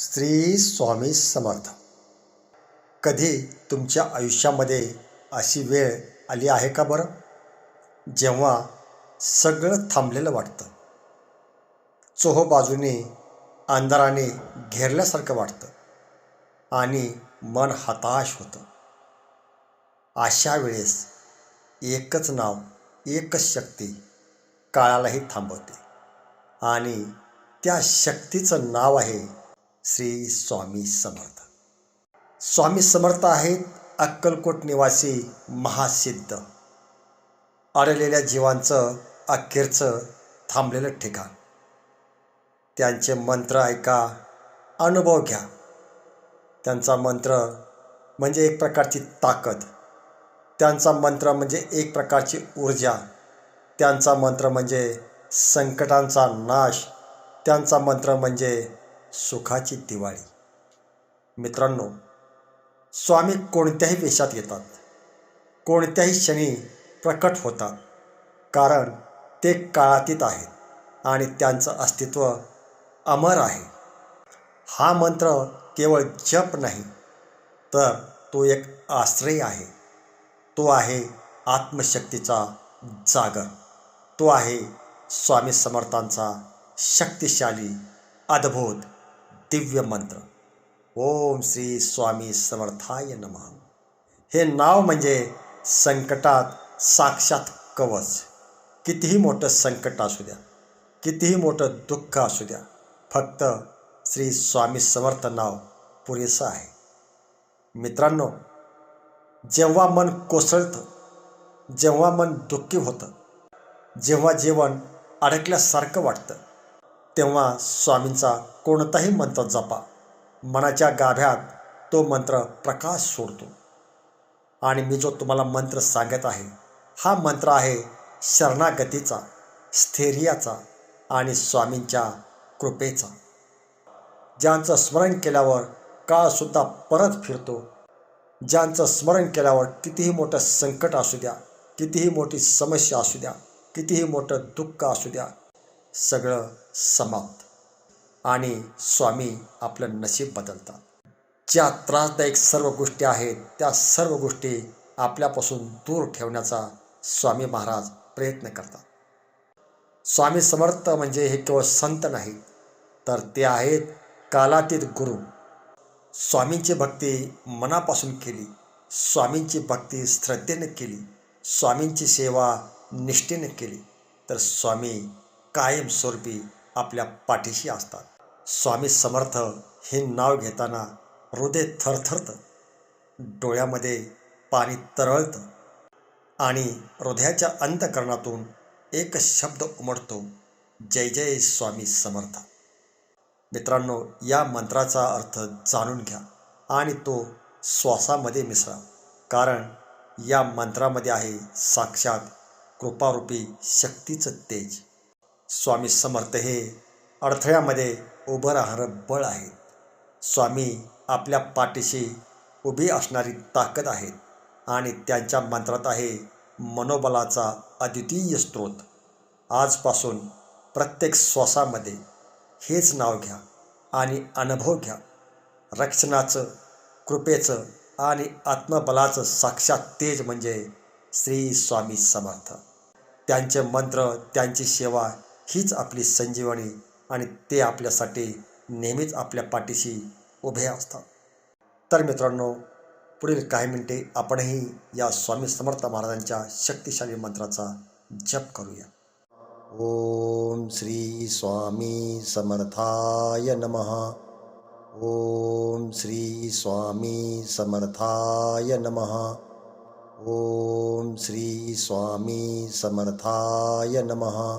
श्री स्वामी समर्थ. कधी तुमच्या आयुष्यामध्ये अशी वेळ आली आहे का बरं? जेव्हा सगळं थांबलेलं वाटतं. चोहो बाजूने अंधाराने घेरल्यासारखं वाटतं आणि मन हताश होतं. अशा वेळेस एकच नाव एकच शक्ती काळालाही थांबवते आणि त्या शक्तीचं नाव आहे श्री स्वामी समर्थ. स्वामी समर्थ आहेत अक्कलकोट निवासी महासिद्ध. अडलेल्या जीवांचं अखेरचं थांबलेलं ठिकाण. त्यांचे मंत्र ऐका अनुभव घ्या. त्यांचा मंत्र म्हणजे एक प्रकारची ताकद. त्यांचा मंत्र म्हणजे एक प्रकारची ऊर्जा. त्यांचा मंत्र म्हणजे संकटांचा नाश. त्यांचा मंत्र म्हणजे सुखाची दिवाळी. मित्रांनो स्वामी कोणत्याही वेशात येतात. कोणत्याही क्षणी प्रकट होतात. कारण ते काळातीत आहेत आणि त्यांचं अस्तित्व अमर आहे. हा मंत्र केवळ जप नाही तर तो एक आश्रय आहे. तो आहे आत्मशक्तीचा जागर. तो आहे स्वामी समर्थांचा शक्तिशाली अद्भुत दिव्य मंत्र. ओम श्री स्वामी समर्थाय नमः. हे नाव म्हणजे संकटात साक्षात कवच. कितीही मोठं संकट असू द्या कितीही मोठं दुःख असू द्या फक्त श्री स्वामी समर्थ नाव पुरेसं आहे. मित्रांनो जेव्हा मन कोसळतं जेव्हा मन दुःखी होतं जेव्हा जीवन अडकल्यासारखं वाटतं तेव्हा स्वामींचा कोणताही मंत्र जपा. मनाच्या गाभ्यात तो मंत्र प्रकाश सोडतो. आणि मी जो तुम्हाला मंत्र सांगत आहे हा मंत्र आहे शरणागतीचा स्थैर्याचा आणि स्वामींच्या कृपेचा. ज्यांचं स्मरण केल्यावर काळसुद्धा परत फिरतो ज्यांचं स्मरण केल्यावर कितीही मोठं संकट असू द्या कितीही मोठी समस्या असू द्या कितीही मोठं दुःख असू द्या सगळं समाप्त. आणि स्वामी आपलं नशीब बदलतात. ज्या त्रासदायक सर्व गोष्टी आहेत त्या सर्व गोष्टी आपल्यापासून दूर ठेवण्याचा स्वामी महाराज प्रयत्न करतात. स्वामी समर्थ म्हणजे हे केवळ संत नाहीत तर ते आहेत कालातीत गुरु. स्वामींची भक्ती मनापासून केली स्वामींची भक्ती श्रद्धेने केली स्वामींची सेवा निष्ठेने केली तर स्वामी कायमस्वरूपी आपल्या पाठीशी असतात. स्वामी समर्थ हे नाव घेताना हृदय थरथरतं. डोळ्यामध्ये पाणी तरळतं आणि हृदयाच्या अंतकरणातून एक शब्द उमटतो जय जय स्वामी समर्थ. मित्रांनो या मंत्राचा अर्थ जाणून घ्या आणि तो श्वासामध्ये मिसळा. कारण या मंत्रामध्ये आहे साक्षात कृपारूपी शक्तीचं तेज. स्वामी समर्थ हे अडथळ्यामध्ये उभं राहणारं बळ आहेत स्वामी आपल्या पाठीशी उभी असणारी ताकद आहेत आणि त्यांच्या मंत्रात आहे मनोबलाचा अद्वितीय स्रोत. आजपासून प्रत्येक श्वासामध्ये हेच नाव घ्या आणि अनुभव घ्या. रक्षणाचं कृपेचं आणि आत्मबलाचं साक्षात तेज म्हणजे श्री स्वामी समर्थ. त्यांचे मंत्र त्यांची सेवा हीच आपली संजीवनी आणि ते आपल्यासाठी नेहमीच आपल्या पाठीशी उभे असतात. तर मित्रांनो पुढील काही मिनिटे आपणही या स्वामी समर्थ महाराजांच्या शक्तिशाली मंत्राचा जप करूया. ओम श्री स्वामी समर्थाय नमः. ओम श्री स्वामी समर्थाय नमः. ओम श्री स्वामी समर्थाय नमः.